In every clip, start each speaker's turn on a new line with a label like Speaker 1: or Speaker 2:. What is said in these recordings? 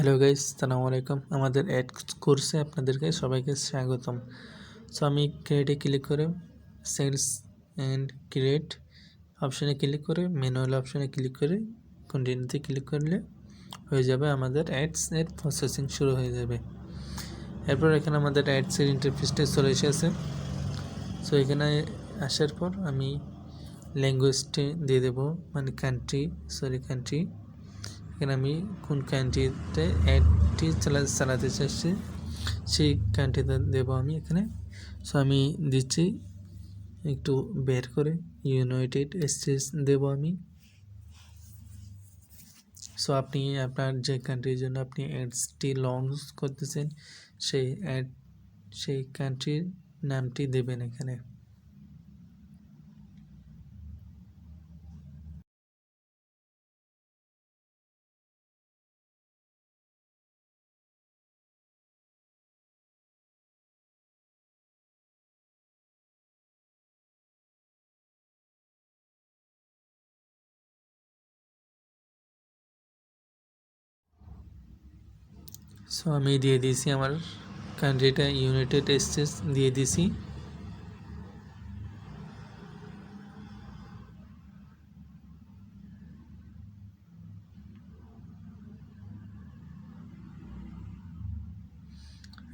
Speaker 1: Hello guys সালামু আলাইকুম। আমাদের অ্যাড কোর্সে আপনাদেরকে সবাইকে স্বাগতম। সো আমি ক্রিয়েটে ক্লিক করে সেলস অ্যান্ড ক্রিয়েট অপশানে ক্লিক করে ম্যানুয়াল অপশানে ক্লিক করে কন্টিনিউতে ক্লিক করলে হয়ে যাবে আমাদের অ্যাডস এর প্রসেসিং শুরু হয়ে যাবে। এরপর এখানে আমাদের অ্যাডসের ইন্টারফেসটা চলে এসেছে। সো এখানে আসার পর আমি ল্যাঙ্গুয়েজটি দিয়ে দেবো মানে কান্ট্রি সরি কান্ট্রি এখানে আমি কোন কান্ট্রিতে অ্যাডটি চালা চালাতে চাইছি, সেই কান্ট্রিতে দেবো আমি এখানে। সো আমি দিচ্ছি, একটু বের করে ইউনাইটেড স্টেটস দেবো আমি। সো আপনি আপনার যে কান্ট্রির জন্য আপনি অ্যাডসটি লঞ্চ করতেছেন, সেই অ্যাড সেই কান্ট্রির নামটি দেবেন এখানে। সো আমি দিয়ে দিয়েছি আমার কান্ট্রিটা ইউনাইটেড স্টেটস দিয়ে দিয়েছি।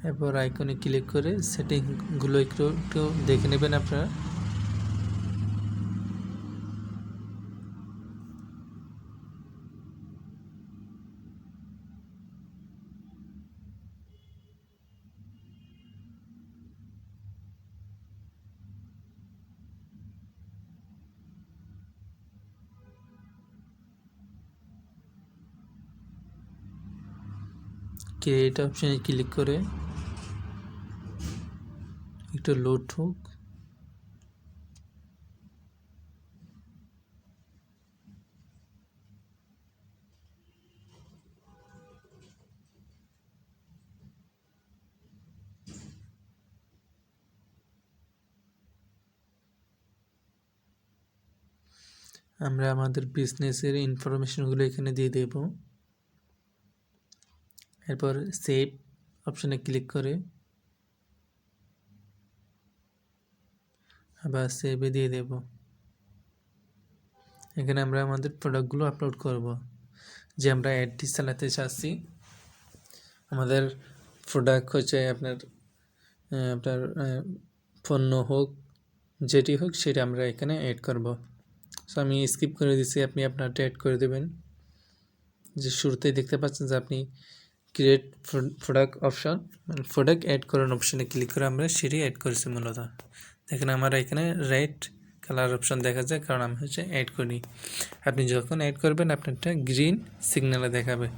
Speaker 1: এরপর আইকনে ক্লিক করে সেটিংগুলো একটু একটু দেখে নেবেন আপনারা। ক্রিয়েট অপশানে ক্লিক করে একটু লোড হোক আমরা আমাদের বিজনেসের ইনফরমেশনগুলো এখানে দিয়ে দেব। এরপর সেভ অপশানে ক্লিক করে আবার সেভে দিয়ে দেব। এখানে আমরা আমাদের প্রোডাক্টগুলো আপলোড করব। যে আমরা অ্যাডটি চালাতে চাচ্ছি, আমাদের প্রোডাক্ট হচ্ছে আপনার আপনার পণ্য হোক, যেটি হোক সেটা আমরা এখানে অ্যাড করব। সো আমি স্কিপ করে দিচ্ছি আপনি আপনারটা অ্যাড করে দেবেন। যে শুরুতেই দেখতে পাচ্ছেন যে আপনি create product option product add করার অপশানে ক্লিক করে আমরা সেটি অ্যাড করেছি মূলত। দেখেন আমার এখানে রেড কালার অপশন দেখা যায়, কারণ আমি হচ্ছে অ্যাড করি আপনি যখন অ্যাড করবেন, আপনারটা গ্রিন সিগন্যালে দেখাবে।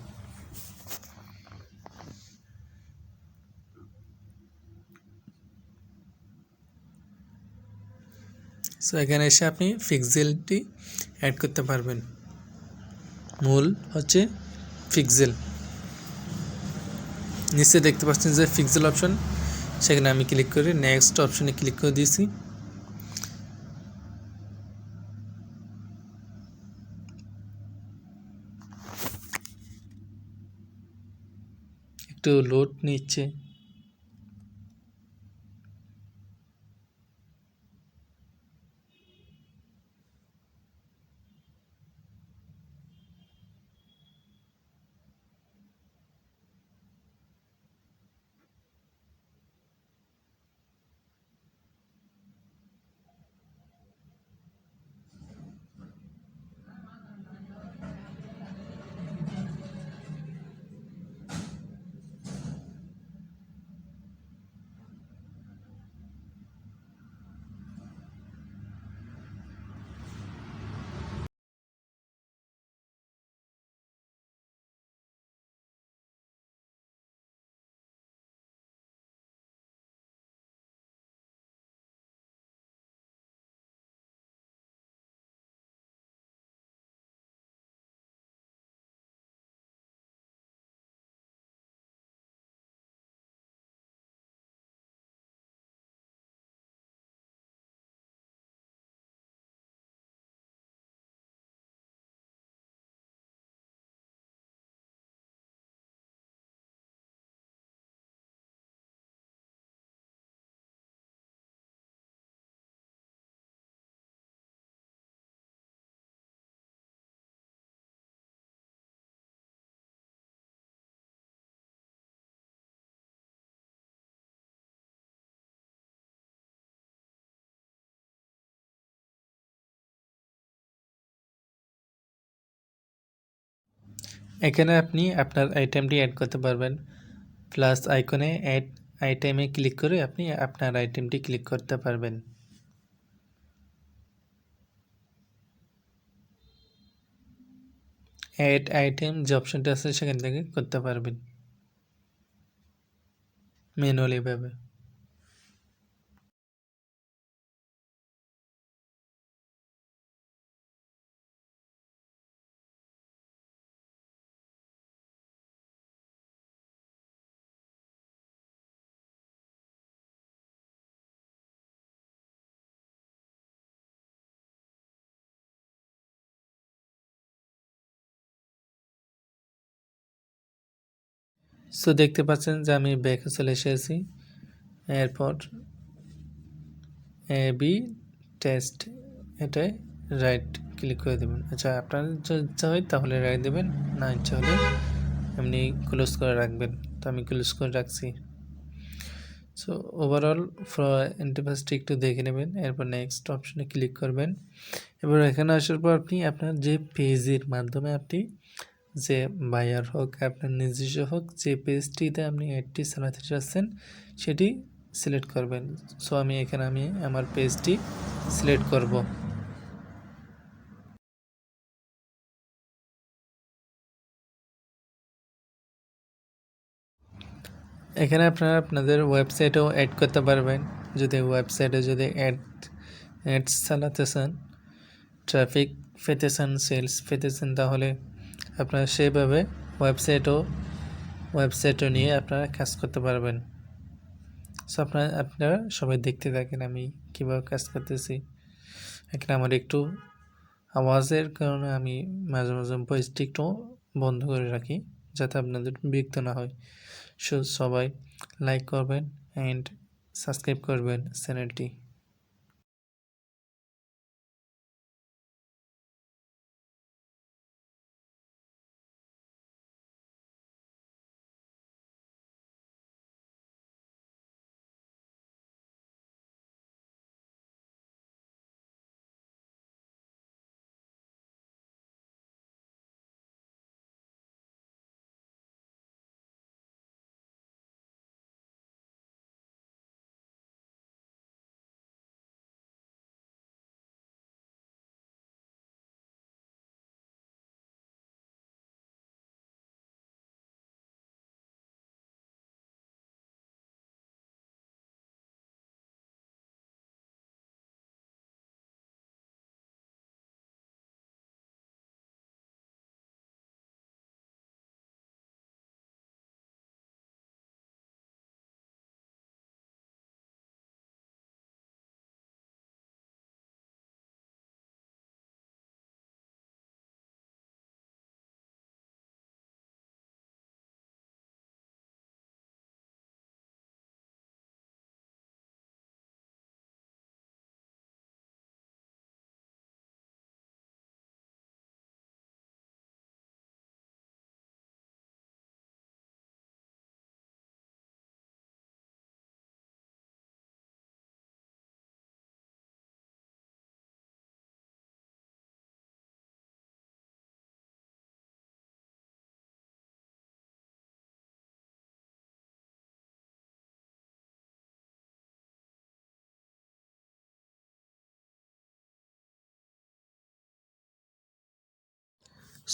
Speaker 1: সো এখানে এসে আপনি ফিক্সেলটি অ্যাড করতে পারবেন। মূল হচ্ছে ফিক্সেল নিচে দেখতে পাচ্ছেন যে ফিক্সেল অপশন সেখানে আমি ক্লিক করে নেক্সট অপশনে ক্লিক করে দিয়েছি। একটু লোড নিচ্ছে। এখানে আপনি আপনার আইটেমটি অ্যাড করতে পারবেন। প্লাস আইকনে অ্যাড আইটেমে ক্লিক করে আপনি আপনার আইটেমটি ক্লিক করতে পারবেন। অ্যাড আইটেম যে অপশনটা আছে সেখান থেকে করতে পারবেন। ম্যানুয়ালি ভাবে। সো দেখতে পাচ্ছেন যে আমি ব্যাকে চলে এসেছি। এরপর এ বি টেস্ট এটাই রাইট ক্লিক করে দেবেন। আচ্ছা আপনার ইচ্ছা হয় তাহলে রাইট দেবেন, না ইচ্ছা হলে এমনি ক্লোজ করে রাখবেন। তো আমি ক্লোজ করে রাখছি। সো ওভারঅল ইন্টারফেসটি একটু দেখে নেবেন, এরপর নেক্সট অপশনে ক্লিক করবেন। এবার এখানে আসার পর আপনি আপনার যে পেজের মাধ্যমে আপনি যে বায়ার হোক, আপনার নিজস্ব হোক, যে পেজটিতে আপনি অ্যাডটি চালাতে চাচ্ছেন সেটি সিলেক্ট করবেন। সো আমি এখানে আমি আমার পেজটি সিলেক্ট করব। এখানে আপনারা আপনাদের ওয়েবসাইটেও অ্যাড করতে পারবেন। যদি ওয়েবসাইটে যদি অ্যাড অ্যাডস চালাতে চান ট্রাফিক পেতে চান সেলস পেতে চান তাহলে আপনারা সেইভাবে ওয়েবসাইটও ওয়েবসাইটও নিয়ে আপনারা কাজ করতে পারবেন। সো আপনারা আপনারা সবাই দেখতে থাকেন আমি কীভাবে কাজ করতেছি। এখানে আমার একটু আওয়াজের কারণে আমি মাঝে মাঝে ভয়েসটি একটু বন্ধ করে রাখি, যাতে আপনাদের বিরক্ত না হয়। সো সবাই লাইক করবেন অ্যান্ড সাবস্ক্রাইব করবেন চ্যানেলটি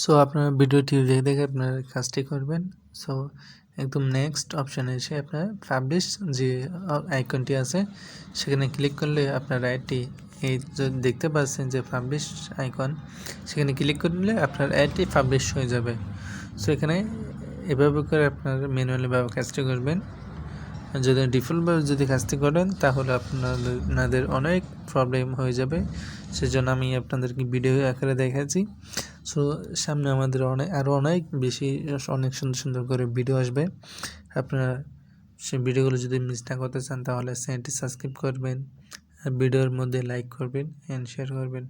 Speaker 1: সো আপনার ভিডিওটি দেখে দেখে আপনার কাজটি করবেন। সো একদম নেক্সট অপশানে এসে আপনার পাবলিশ যে আইকনটি আছে, সেখানে ক্লিক করলে আপনার অ্যাডটি এই দেখতে পাচ্ছেন যে পাবলিশ আইকন সেখানে ক্লিক করলে আপনার অ্যাডটি পাবলিশ হয়ে যাবে। সো এখানে এভাবে করে আপনার ম্যানুয়ালিভাবে কাজটি করবেন। যদি ডিফল্টভাবে যদি কাজটি করেন, তাহলে আপনাদের অনেক প্রবলেম হয়ে যাবে। সেজন্য আমি আপনাদেরকে ভিডিও আকারে দেখাচ্ছি। সো সামনে আমাদের অনেক আরও অনেক বেশি, অনেক সুন্দর সুন্দর করে ভিডিও আসবে। আপনারা সেই ভিডিওগুলো যদি মিস না করতে চান, তাহলে চ্যানেলটি সাবস্ক্রাইব করবেন, আর ভিডিওর মধ্যে লাইক করবেন অ্যান্ড শেয়ার করবেন।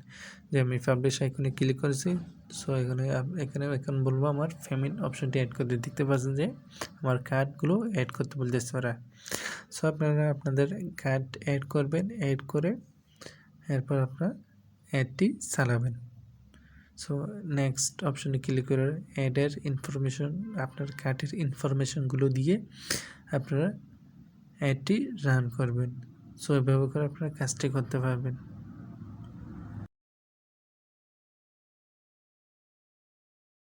Speaker 1: যে আমি পাবলিশ আইকনে ক্লিক করেছি সো এখানে এখানে, এখন বলব আমার পেমেন্ট অপশনটি অ্যাড করতে। দেখতে পাচ্ছেন যে আমার কার্ডগুলো অ্যাড করতে বলতেছে ওরা। সো আপনারা আপনাদের কার্ড অ্যাড করবেন অ্যাড করে এরপর আপনার অ্যাডটি চালাবেন। সো নেক্সট অপশনে ক্লিক করে অ্যাডের ইনফরমেশন আপনার কার্ডের ইনফরমেশনগুলো দিয়ে আপনারা অ্যাডটি রান করবেন। সো এভাবে করে আপনারা কাজটি করতে পারবেন।